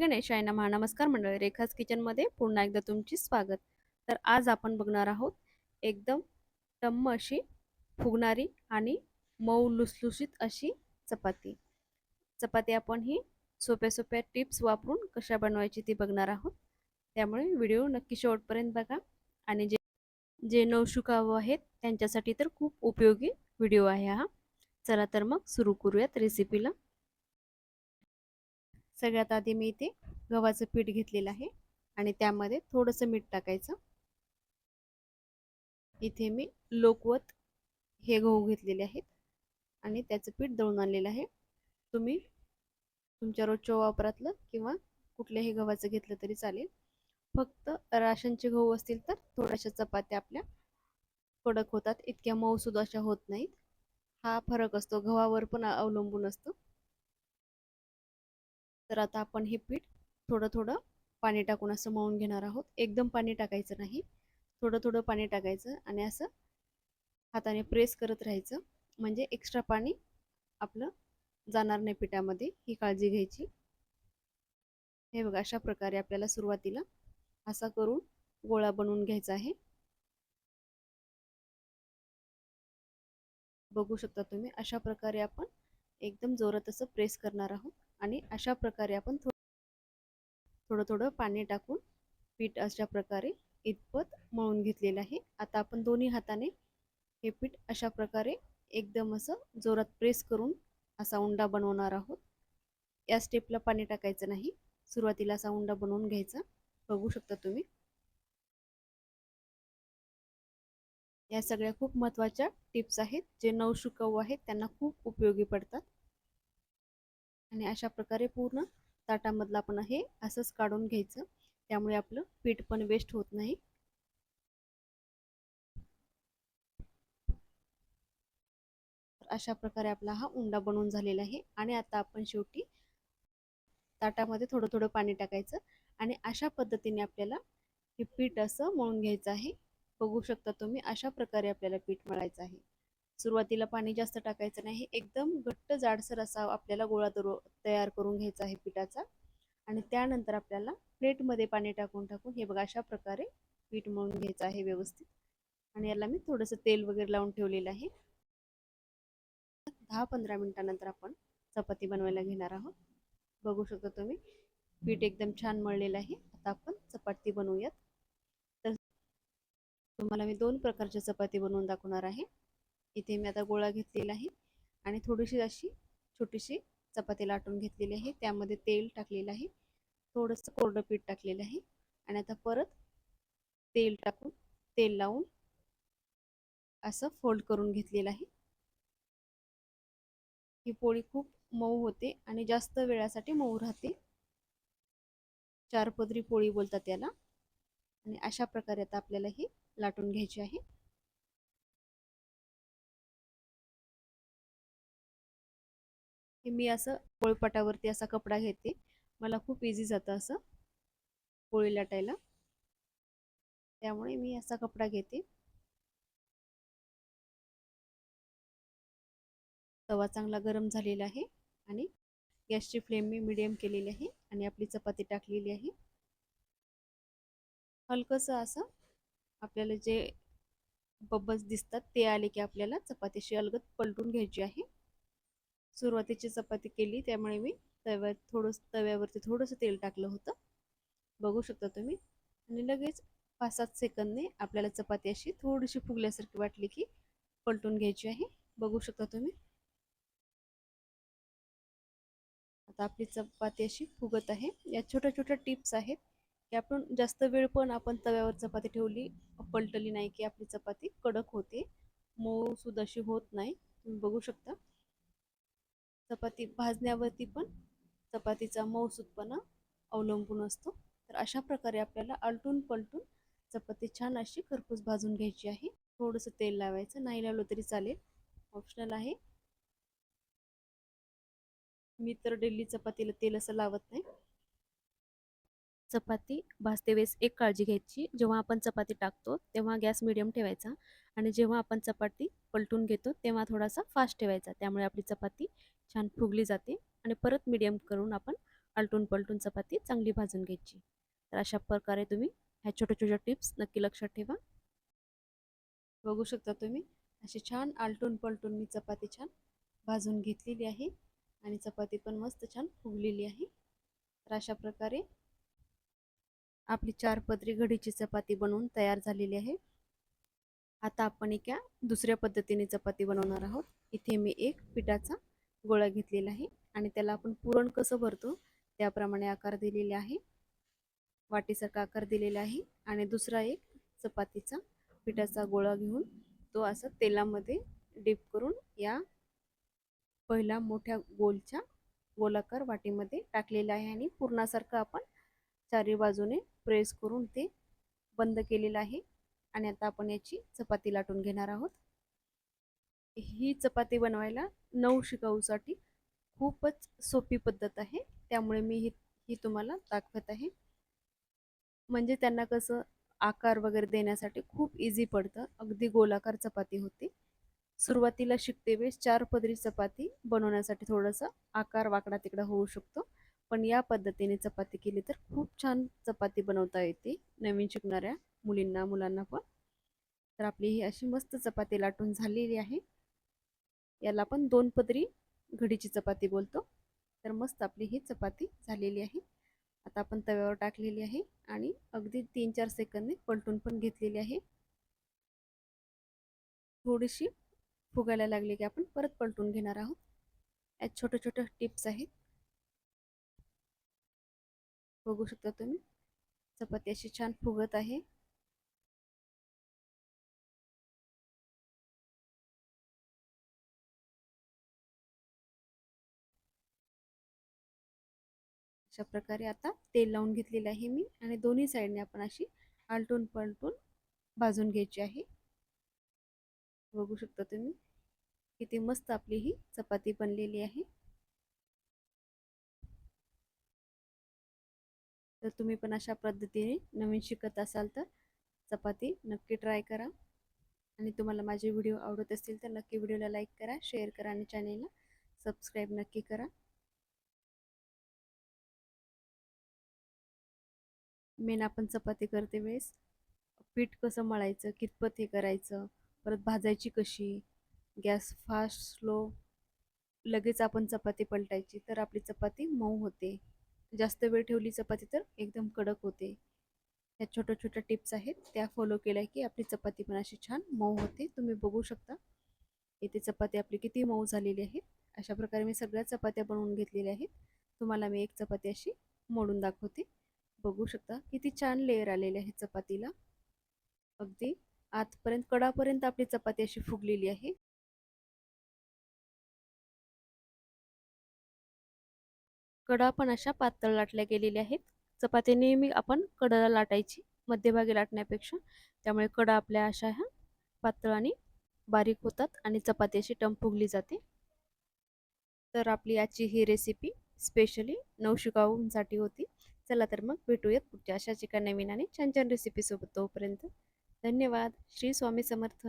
गणेशाय नमः नमस्कार मंडळी रेखाज किचनमध्ये पुन्हा एकदा तुमची स्वागत. तर आज आपण बघणार आहोत एकदम टम्म अशी फुगणारी आणि मऊ लुसलुशीत अशी चपाती. चपाती आपण ही सोप्या सोप्या टिप्स वापरून कशा बनवायची ती बघणार आहोत. त्यामुळे व्हिडिओ नक्की शेवटपर्यंत बघा आणि जे जे नवशुकाव आहेत त्यांच्यासाठी तर खूप उपयोगी व्हिडिओ आहे हा. चला तर मग सुरू करूयात रेसिपीला सगळ्यात आधी मी इथे गव्हाचं पीठ घेतलेलं आहे आणि त्यामध्ये थोडंसं मीठ टाकायचं. इथे मी लोकवत हे गहू घेतलेले आहेत आणि त्याचं पीठ दळून आणलेलं आहे. तुम्ही तुमच्या रोजच्या वापरातलं किंवा कुठल्याही गव्हाचं घेतलं तरी चालेल. फक्त राशनचे गहू असतील तर थोड्याशा चपात्या आपल्या कडक होतात इतक्या मऊसुद्धा अशा होत नाहीत. हा फरक असतो गव्हावर पण अवलंबून असतो. तर आता आपण हे पीठ थोडं थोडं पाणी टाकून असं मळून घेणार आहोत. एकदम पाणी टाकायचं नाही. थोडं थोडं पाणी टाकायचं आणि असं हाताने प्रेस करत राहायचं. म्हणजे एक्स्ट्रा पाणी आपलं जाणार नाही पिठामध्ये ही काळजी घ्यायची. हे बघा अशा प्रकारे आपल्याला सुरुवातीला असा करून गोळा बनवून घ्यायचा आहे. बघू शकता तुम्ही अशा प्रकारे आपण एकदम जोरात असं प्रेस करणार आहोत. आणि अशा प्रकारे आपण थोडं थोडं पाणी टाकून पीठ अशा प्रकारे इतपत मळून घेतलेलं आहे. आता आपण दोन्ही हाताने हे पीठ अशा प्रकारे एकदम असं जोरात प्रेस करून असा उंडा बनवणार आहोत. या स्टेपला पाणी टाकायचं नाही. सुरुवातीला असा उंडा बनवून घ्यायचा. बघू शकता तुम्ही. या सगळ्या खूप महत्त्वाच्या टिप्स आहेत. जे नवशिकऊ आहेत त्यांना खूप उपयोगी पडतात. आणि अशा प्रकारे पूर्ण ताटामधलं आपण हे असंच काढून घ्यायचं. त्यामुळे आपलं पीठ पण वेस्ट होत नाही. अशा प्रकारे आपला हा उंडा बनवून झालेला आहे. आणि आता आपण शेवटी ताटामध्ये थोडं थोडं पाणी टाकायचं. आणि अशा पद्धतीने आपल्याला हे पीठ असं मळून घ्यायचं आहे. बघू शकता तुम्ही अशा प्रकारे आपल्याला पीठ मळायचं आहे. सुरुवातीला पाणी जास्त टाकायचं नाही. एकदम घट्ट जाडसर असा आपल्याला गोळा तयार करून घ्यायचा आहे पिठाचा. आणि त्यानंतर आपल्याला प्लेटमध्ये पाणी टाकून टाकून हे बघा अशा प्रकारे पीठ मळून घ्यायचं आहे व्यवस्थित. आणि याला मी थोडंसं तेल वगैरे लावून ठेवलेलं आहे. दहा पंधरा मिनिटानंतर आपण चपाती बनवायला घेणार आहोत. बघू शकता तुम्ही पीठ एकदम छान मळलेलं आहे. आता आपण चपाती बनवूयात. तर तुम्हाला मी दोन प्रकारच्या चपाती बनवून दाखवणार आहे. इथे मी आता गोळा घेतलेला आहे. आणि थोडीशी अशी छोटीशी चपाती लाटून घेतलेली आहे. त्यामध्ये तेल टाकलेलं आहे. थोडंसं कोरडं पीठ टाकलेलं आहे. आणि आता परत तेल टाकून तेल लावून असं फोल्ड करून घेतलेलं आहे. ही पोळी खूप मऊ होते आणि जास्त वेळासाठी मऊ राहते. चार पदरी पोळी बोलतात त्याला आणि अशा प्रकारे आता आपल्याला ही लाटून घ्यायची आहे. हे मी असं पोळपाटावरती असा कपडा घेते. मला खूप इझी जातं असं. पोळी लाटायला. त्यामुळे मी असा कपडा घेते. तवा चांगला गरम झालेला आहे आणि गॅसची फ्लेम मी मिडियम केलेली आहे आणि आपली चपाती टाकलेली आहे. हलकंसं असं आपल्याला जे बब्बल्स दिसतात ते आले की आपल्याला चपातीशी अलगद पलटून घ्यायची आहे. सुरुवातीची चपाती केली त्यामुळे मी तव्यात थोडंसं तव्यावरती थोडंसं तेल टाकलं होतं. बघू शकता तुम्ही. आणि लगेच पाच सात सेकंदने आपल्याला चपाती अशी थोडीशी फुगल्यासारखी वाटली की पलटून घ्यायची आहे. बघू शकता तुम्ही. आता आपली चपाती अशी फुगत आहे. या छोट्या छोट्या टिप्स आहेत की आपण जास्त वेळ पण आपण तव्यावर चपाती ठेवली पलटली नाही की आपली चपाती कडक होते. मऊ सुद्धा अशी होत नाही. तुम्ही बघू शकता. चपाती भाजण्यावरती पण चपातीचा मऊसूदपणा अवलंबून असतो. तर अशा प्रकारे आपल्याला आलटून पलटून चपाती छान अशी खरपूस भाजून घ्यायची आहे. थोडंसं तेल लावायचं. नाही लावलं तरी चालेल. ऑप्शनल आहे. मी तर डेली चपातीला तेल असं लावत नाही. चपाती भाजते वेळेस एक काळजी घ्यायची. जेव्हा आपण चपाती टाकतो तेव्हा गॅस मिडियम ठेवायचा आणि जेव्हा आपण चपाती पलटून घेतो तेव्हा थोडासा फास्ट ठेवायचा. त्यामुळे आपली चपाती छान फुगली जाते आणि परत मिडियम करून आपण आलटून पलटून चपाती चांगली भाजून घ्यायची. तर अशा प्रकारे तुम्ही ह्या छोट्या छोट्या टिप्स नक्की लक्षात ठेवा. बघू शकता तुम्ही अशी छान आलटून पलटून मी चपाती छान भाजून घेतलेली आहे आणि चपाती पण मस्त छान फुगलेली आहे. तर अशा प्रकारे आपली चार पदरी घडीची चपाती बनवून तयार झालेली आहे. आता आपण एका दुसऱ्या पद्धतीने चपाती बनवणार आहोत. इथे मी एक पिठाचा गोळा घेतलेला आहे आणि त्याला आपण पुरण कसं भरतो त्याप्रमाणे आकार दिलेले आहे. वाटीसारखा आकार दिलेला आहे आणि दुसरा एक चपातीचा पिठाचा गोळा घेऊन तो असं तेलामध्ये डीप करून या पहिला मोठ्या गोलच्या गोलाकार वाटीमध्ये टाकलेला आहे आणि पूर्णासारखं आपण चारी बाजूने प्रेस करून ते बंद केलेलं आहे. आणि आता आपण याची चपाती लाटून घेणार आहोत. ही चपाती बनवायला नऊ शिकाऊसाठी खूपच सोपी पद्धत आहे. त्यामुळे मी ही ही तुम्हाला दाखवत आहे. म्हणजे त्यांना कसं आकार वगैरे देण्यासाठी खूप इझी पडतं. अगदी गोलाकार चपाती होते. सुरुवातीला शिकते वेळेस चार पदरी चपाती बनवण्यासाठी थोडंसं आकार वाकडा तिकडा होऊ शकतो. पण या पद्धतीने चपाती केली तर खूप छान चपाती बनवता येते नवीन शिकणाऱ्या मुलींना मुलांना पण. तर आपली ही अशी मस्त चपाती लाटून झालेली आहे. याला आपण दोन पदरी घडीची चपाती बोलतो. तर मस्त आपली ही चपाती झालेली आहे. आता आपण तव्यावर टाकलेली आहे आणि अगदी तीन चार सेकंदने पलटून पण घेतलेली आहे. थोडीशी फुगायला लागली की आपण परत पलटून घेणार आहोत. यात छोट्या छोट्या टिप्स आहेत. बघू शकता तुम्ही चपाती अशी छान फुगत आहे. अशा प्रकारे आता तेल लावून घेतलेलं आहे मी आणि दोन्ही साईडने आपण अशी आलटून पलटून भाजून घ्यायची आहे. बघू शकता तुम्ही किती मस्त आपली ही चपाती बनलेली आहे. तर तुम्ही पण अशा पद्धतीने नवीन शिकत असाल तर चपाती नक्की ट्राय करा. आणि तुम्हाला माझे व्हिडिओ आवडत असतील तर नक्की व्हिडिओला लाईक करा शेअर करा आणि चॅनेलला सबस्क्राईब नक्की करा. मेन आपण चपाती करते वेळेस. पीठ कसं मळायचं कितपत हे करायचं परत भाजायची कशी गॅस फास्ट स्लो लगेच आपण चपाती पलटायची तर आपली चपाती मऊ होते. जास्त वेळ ठेवली चपाती तर एकदम कडक होते. ह्या छोट्या छोट्या टिप्स आहेत त्या फॉलो केल्या की आपली चपाती पण अशी छान मऊ होते. तुम्ही बघू शकता. इथे चपाती आपली किती मऊ झालेली आहे. अशा प्रकारे मी सगळ्या चपात्या बनवून घेतलेल्या आहेत. तुम्हाला मी एक चपाती अशी मोडून दाखवते. बघू शकता. किती छान लेअर आलेले आहे चपातीला. अगदी आतपर्यंत कडापर्यंत आपली चपाती अशी फुगलेली आहे. कडा पण अशा पातळ लाटल्या गेलेल्या आहेत. चपाती नेहमी आपण कडाला लाटायची मध्यभागी लाटण्यापेक्षा. त्यामुळे कडा आपल्या अशा ह्या पातळ आणि बारीक होतात आणि चपाती अशी टम फुगली जाते. तर आपली आजची ही रेसिपी स्पेशली नवशिकाऊंसाठी होती. चला तर मग भेटूयात पुढच्या अशाच एका नवीन आणि छान छान रेसिपीसोबत तोपर्यंत. धन्यवाद. श्री स्वामी समर्थ.